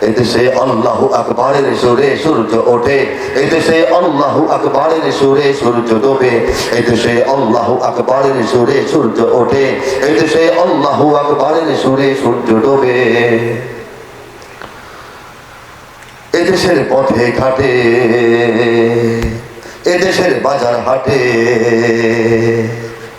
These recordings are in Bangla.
এদেশে আল্লাহ আকবরের সুরে সূর্য ওঠে এদেশে আল্লাহ আকবরের সুরে সূর্য ডোবে এদেশে আল্লাহ আকবরের সুরে সূর্য ওঠে এদেশে আল্লাহ আকবরের সুরে সূর্য ডোবে। এদেশের পথে ঘাটে, এদেশের বাজার হাটে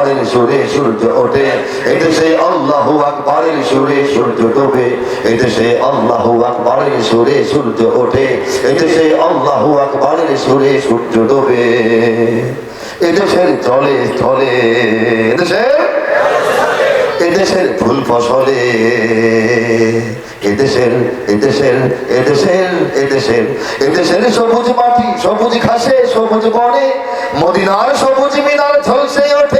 আকবরের সুরে সূর্য ওঠে এদেশে আল্লাহু আকবরের সুরে সূর্য ডোবে এদেশে আল্লাহু আকবরের সুরে সূর্য ওঠে এদেশে আল্লাহু আকবরের সুরে সূর্য ডোবে এদেশের জলে স্থলে এদেশের ফুল ফসলে এদেশের এদেশের এদেশের এদেশের এদেশের সবুজ মাটি, সবুজ ঘাসে, সবুজ বনে, মদিনার সবুজ মিনার ঝলসে ওঠে।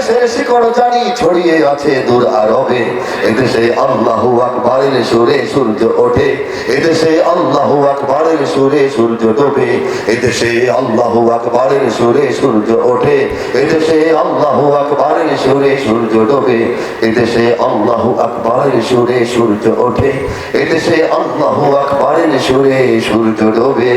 এদেশের জানি ছড়িয়ে আছে দূর আরবে। এদেশে আল্লাহু আকবরের সুরে সূর্য ওঠে। এদেশে আল্লাহু আকবরের সুরে সূর্য ডোবে। এদেশে আল্লাহু আকবরের সুরে সূর্য ওঠে। এদেশে আল্লাহু আকবরের সুরে সূর্য ডোবে। এদেশে আল্লাহু আকবরের সুরে সূর্য ওঠে। এদেশে আল্লাহু আকবরের সুরে সূর্য ডোবে।